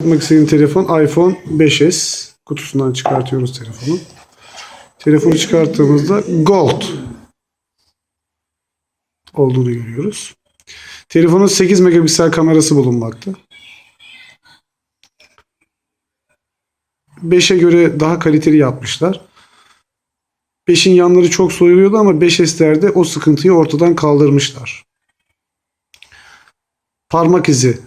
Bakmak istediğim telefon iPhone 5s. Kutusundan çıkartıyoruz telefonu. Telefonu çıkarttığımızda Gold olduğunu görüyoruz. Telefonun 8 megapiksel kamerası bulunmakta. 5'e göre daha kaliteli yapmışlar. 5'in yanları çok soyuluyordu ama 5S'lerde o sıkıntıyı ortadan kaldırmışlar. Parmak izi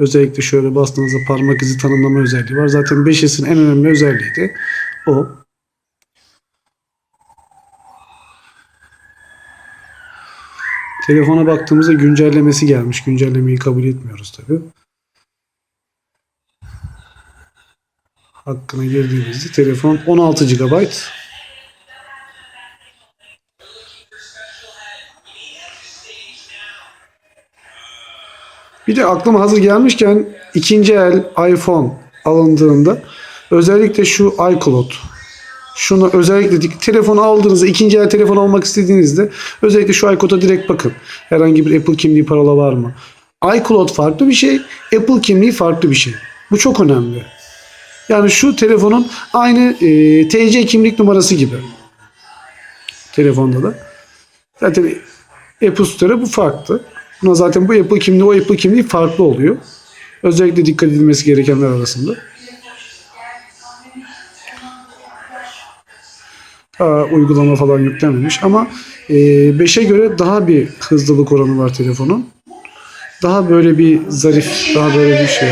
özellikle şöyle bastığınızda parmak izi tanımlama özelliği var. Zaten 5S'in en önemli özelliği de o. Telefona baktığımızda güncellemesi gelmiş. Güncellemeyi kabul etmiyoruz tabi. Hakkına girdiğimizde telefon 16 GB. Bir de aklıma hazır gelmişken ikinci el iPhone alındığında özellikle şu iCloud şunu özellikle telefonu aldığınızda ikinci el telefon almak istediğinizde özellikle şu iCloud'a direkt bakın. Herhangi bir Apple kimliği parola var mı? iCloud farklı bir şey, Apple kimliği farklı bir şey. Bu çok önemli. Yani şu telefonun aynı e, TC kimlik numarası gibi. Telefonda da. Zaten Apple Store'a bu farklı. Buna zaten bu Apple kimliği o Apple kimliği farklı oluyor. Özellikle dikkat edilmesi gerekenler arasında. Aa, uygulama falan yüklenmemiş ama 5'e göre daha bir hızlılık oranı var telefonun. Daha böyle bir zarif, daha böyle bir şey.